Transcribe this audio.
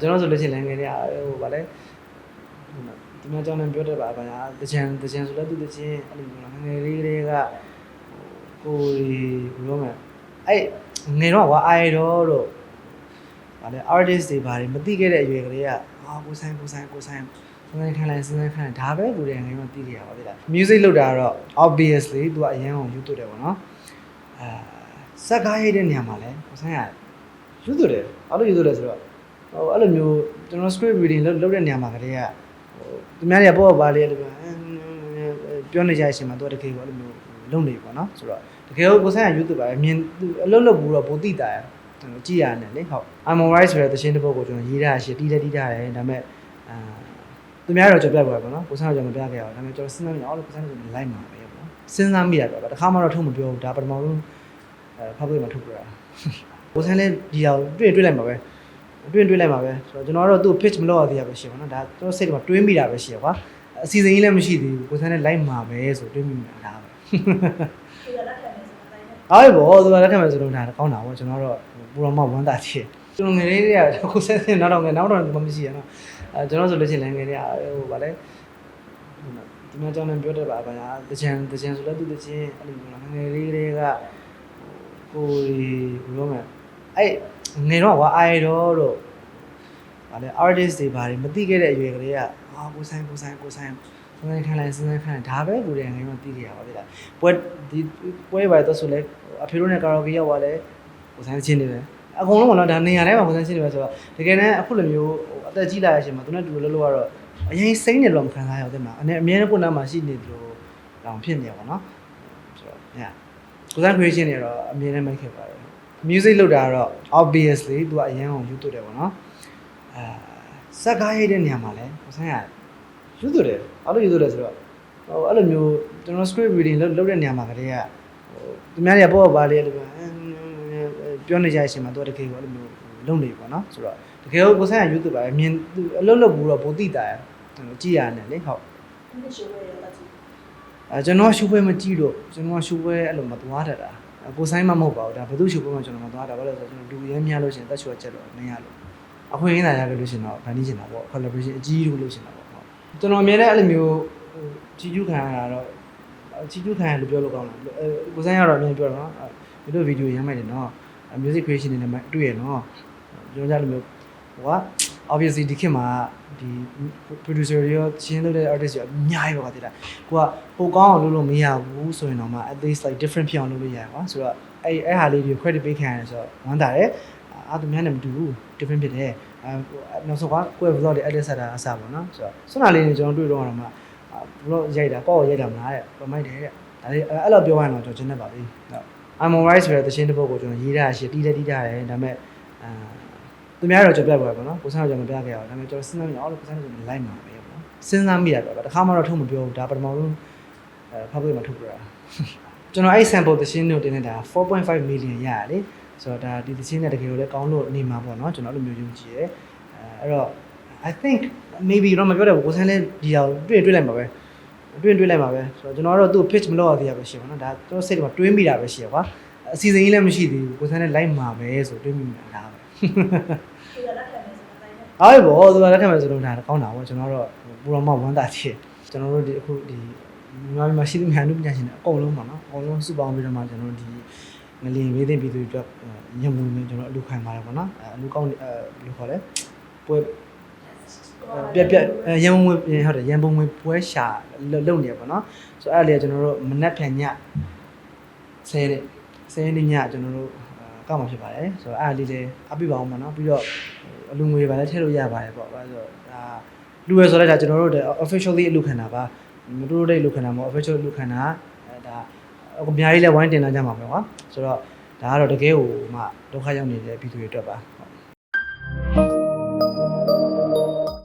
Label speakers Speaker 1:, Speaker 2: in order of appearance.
Speaker 1: ကျွန်တော်ဆိုလို့ရှိရင်လည်းငယ်နေဟိုဗာလဲဒီမှာကြောင်းနဲ့ပြောတတ်ပါဗျာတချင်တချင်ဆိုလည်းသူတချင်အဲ့လိုမျိုးလားငယ်လေးတွေကဟိုဘယ်လိုမလဲအဲ့ငယ်တော့ကွာအိုင်တော့တို့ဗာလဲ artist တွေဗာတွေမသိခဲ့တဲ့အရွယ်ကလေးကအာကိုဆိုင်ကိုဆိုင်ကိုဆိုင်စဉ်းစားခံလိုက်စဉ်းစားခံလိုက်ဒါပဲကိုယ်တည်းငယ်မှသိကြရပါသေးလား music လောက်တာကတော့ obviously သူကအရန်အောင်ယူသွတ်တယ်ပေါ့နော်အာစက်ကားရိုက်တဲ့နေရာမှာလဲကိုဆိုင်ကယူသွတ်တယ်ဘာလို့ယူသွတ်လဲဆိုတော့ ဟိုအဲ့လိုမျိုးကျွန်တော် script reading လုပ်လုပ်တဲ့နေရာမှာကလေးကဟိုသူများတွေကပေါ့ပါလေအဲ့လိုမျိုးပြောနေကြတဲ့အချိန်မှာသူကတကယ်ကိုအဲ့လိုမျိုးလုပ်နေပေါ့နော်ဆိုတော့တကယ်ကိုကိုဆိုင်က YouTube ပါပဲမြင်အလုပ်လုပ်ဘူးတော့ပိုသိတာရကျွန်တော်ကြည့်ရတယ်လေဟုတ် I'm alright ဆိုတဲ့သချင်းတစ်ပုဒ်ကိုကျွန်တော်ရေးထားရှေ့တီးတဲ့တီးထားတယ်ဒါပေမဲ့အာသူများတော့ကြော်ပြတ်ပါပေါ့နော်ကိုဆိုင်ကကြော်မပြခဲ့အောင်ဒါပေမဲ့ကျွန်တော်စဉ်းစားမိအောင်လို့ကိုဆိုင်ကကြော်လိုက်မှာပဲပေါ့စဉ်းစားမိရတော့တခါမှတော့ထုတ်မပြောဘူးဒါပထမဆုံးအဲ public မှာထုတ်ပြတာကိုဆိုင်လည်းဒီအောင်တွေ့တွေ့လိုက်မှာပဲ အတွင်းတွေးလိုက်ပါပဲဆိုတော့ကျွန်တော်ကတော့သူ့ pitch မလုပ်ရသေးရပဲရှိပါတော့ဒါကျွန်တော်စိတ်ထဲမှာတွေးမိတာပဲရှိရကွာအစီအစဉ်ကြီးလည်းမရှိသေးဘူးကိုစန်းနဲ့ live မှာပဲဆိုတွေးမိမှာဒါပဲ
Speaker 2: ဒီကလက်ခံနေစတဲ့အတိုင်းနဲ့
Speaker 1: အားဘောသူကလက်ထပ်မယ်ဆိုတော့ဒါကောင်းတာပေါ့ကျွန်တော်တော့ပူတော်မဝမ်းသာချင်ကျွန်တော်ငယ်လေးတွေကကိုစန်းနဲ့နောက်တော့ငယ်နောက်တော့မမရှိရနော်အဲကျွန်တော်ဆိုလို့ရှိရင်လည်းငယ်လေးကဟိုဗာလဲဒီမှာကြောင်းနဲ့ပြောတတ်ပါဗျာတချင်တချင်ဆိုလည်းသူတချင်အဲ့လိုမျိုးလားငယ်လေးတွေကကိုဘယ်လိုမလဲအဲ့ငယ်တော့ကွာအိုင်တော့တို့ ဗာလဲ artist တွေဗာတွေမသိခဲ့တဲ့အရွယ်ကလေးကအာကိုဆိုင်ကိုဆိုင်ကိုဆိုင်စဉ်းစားခံလိုက်စဉ်းစားခံလိုက်ဒါပဲကိုယ်တည်းငယ်မှသိကြရပါသေးလားပွဲဒီပွဲပါတော့ဆိုလဲအဖေတို့နဲ့ကာရာโอเกရောက်သွားလဲကိုဆိုင်ချင်းနေပဲအကုန်လုံးကတော့ဒါနေရာတိုင်းမှာကိုဆိုင်ချင်းနေပဲဆိုတော့တကယ်တမ်းအခုလိုမျိုးအသက်ကြီးလာတဲ့အချိန်မှာသူနဲ့တူလို့လို့ကတော့အရင်စိမ့်နေလို့မခံစားရတဲ့မှာအနေအမြဲတမ်းကိုနားမှာရှိနေတယ်လို့တောင်ဖြစ်နေပါတော့ဆိုတော့ညကိုဆိုင် creation တွေတော့အမြဲတမ်းမိုက်ခဲ့ပါတယ် music လောက်တာကတော့ obviously သူကအရင်အောင်ယူသွတ်တယ်ပေါ့နော် အဲစက်ကားရိုက်တဲ့နေရာမှာလဲကိုဆိုင်ကယူသွတယ်ဘာလို့ယူသွလဲဆိုတော့ဟိုအဲ့လိုမျိုးကျွန်တော် script reading လုပ်လုပ်တဲ့နေရာမှာကလေးကဟိုသူများတွေကပေါ့ပါလေအဲ့လိုပြောနေကြတဲ့အချိန်မှာသူကတကယ်ကိုအဲ့လိုမျိုးလုပ်နေပေါ့နော်ဆိုတော့တကယ်ကိုကိုဆိုင်ကယူသွပါပဲမြင်အလုပ်လုပ်ဘူးတော့ပိုသိတာရကျွန်တော်ကြည့်ရတယ်လေဟုတ်
Speaker 2: ဒီရှိုးရတဲ့လက်ကြီး
Speaker 1: အဲကျွန်တော်ရှူပွဲမကြည့်လို့ကျွန်တော်ရှူပွဲအဲ့လိုမသွားတတ်တာကိုဆိုင်မမဟုတ်ပါဘူးဒါဘယ်သူရှူပွဲမှကျွန်တော်မသွားတာဘာလို့လဲဆိုတော့ကျွန်တော်လူရဲများလို့ရှရင်တက်ချွတ်ချက်တော့မရလို့ အခွင့်အရေးသာရလို့လို့ရှင်တော့ဗန်နီးချင်တာပေါ့ collaboration အကြီးလို့လို့ရှင်တာပေါ့ဟုတ်ကျွန်တော်အမြဲတမ်းအဲ့လိုမျိုးဟိုကြီးကျူးခံရတာတော့ကြီးကျူးခံရလို့ပြောလို့ကောင်းလားအဲကိုစန်းရတော့အမြဲပြောတော့နော်ဒီလိုဗီဒီယိုရမ်းမိုက်တယ်နော် music creation တွေနဲ့တွေ့ရနော်ကျွန်တော်ကြလို့မျိုးဟိုက obviously ဒီခေတ်မှာဒီ producer တွေရောချင်းလုပ်တဲ့ artist တွေအများကြီးပါကွာတိတာကိုကဟိုကောင်းအောင်လုပ်လို့မရဘူးဆိုရင်တော့မှ at least like different ဖြစ်အောင်လုပ်လို့ရတယ်ကွာဆိုတော့အဲ့အဲ့ဟာလေးတွေ credit ပေးခံရတယ်ဆိုတော့ဝမ်းသာတယ် အားသူများနဲ့မတူဘူး different ဖြစ်တယ်အဲနောက်ဆုံးကကိုယ့် vlog တွေ edit ဆက်တာအစားပေါ့နော်ဆိုတော့စွမ်းနာလေးတွေကျွန်တော်တွေ့တော့တော့မှ vlog ရိုက်တာပေါ့ရိုက်တာမလားတဲ့ပမိုက်တယ်တဲ့ဒါလေးအဲ့လိုပြောရရင်တော့ကျွန်တော်ကျင်းနေပါပြီဟုတ် I'm alright ဆိုတဲ့သချင်းတစ်ပုဒ်ကိုကျွန်တော်ရေးထားရှေ့တီးတဲ့တီးထားတယ်ဒါပေမဲ့အာသူများတော့ကြော်ပြတ်ပါပေါ့နော်ကိုစန်းတော့ကြော်မပြခဲ့အောင်ဒါပေမဲ့ကျွန်တော်စဉ်းစားမိအောင်လို့ကိုစန်းတော့လိုက်မှာပဲပေါ့နော်စဉ်းစားမိရတော့တခါမှတော့ထုတ်မပြောဘူးဒါပထမဆုံးအဲ public မှာထုတ်ပြတာကျွန်တော်အဲ့ sample သချင်းတို့တင်နေတာ4.5 million ရရလေ ဆိုတော့ဒါဒီသချင်းနဲ့တကယ်လို့လည်းကောင်းလို့နေမှာပေါ့နော်ကျွန်တော်အဲ့လိုမျိုးယုံကြည်ရဲအဲအဲ့တော့ I think maybe တော့မပြောတယ်ဘူးကိုစန်းလည်းဒီအောင်တွေ့တွေ့လိုက်မှာပဲတွေ့တွေ့လိုက်မှာပဲဆိုတော့ကျွန်တော်ကတော့သူ့ pitch မလုပ်ရသေးရပဲရှိပါတော့ဒါကျွန်တော်စိတ်ထဲမှာတွေးမိတာပဲရှိရကွာအစီအစဉ်ကြီးလည်းမရှိသေးဘူးကိုစန်းလည်း live မှာပဲဆိုတွေးမိမှာဒါပဲ
Speaker 2: ဒီကလက်ခံနေစတဲ့အတိုင်းနဲ့
Speaker 1: အားဘောသူကလက်ထပ်မယ်ဆိုတော့ဒါကောင်းတာပေါ့ကျွန်တော်တော့ပူတော်မဝမ်းသာချင်ကျွန်တော်တို့ဒီအခုဒီမြန်မာပြည်မှာရှိတဲ့မြန်လူပညာရှင်တွေအကုန်လုံးပါနော်အကုန်လုံးစုပေါင်းပြီးတော့မှကျွန်တော်တို့ဒီ ငလင်ဝေးသိပြည်သူတွေအတွက်ညံမှုနဲ့ကျွန်တော်အလူခံပါတယ်ပေါ့နော်အဲအလူကောင်းအဲဘယ်လိုခေါ်လဲပွဲပြက်ပြက်ရန်ပုံငွေဟုတ်တယ်ရန်ပုံငွေပွဲရှာလုပ်နေရပေါ့နော်ဆိုတော့အဲ့လေကျွန်တော်တို့မနက်ဖြန်ည10ရက်10ရက်ညကျွန်တော်တို့ကောက်မှာဖြစ်ပါတယ်ဆိုတော့အဲ့လေးလေးအပြပါအောင်ပါနော်ပြီးတော့အလူငွေပါလည်းထည့်လို့ရပါတယ်ပေါ့အဲဆိုဒါလူရဆိုတော့ဒါကျွန်တော်တို့ officially အလူခံတာပါမတို့တို့အလူခံတာမဟုတ် official အလူခံတာ အဲဒါအများကြီးလည်းဝိုင်းတင်လာကြမှာပဲကွာဆိုတော့ဒါကတော့တကယ်ကိုမှဒုက္ခရောက်နေတဲ့ပြည်သူတွေအတွက်ပါဟုတ်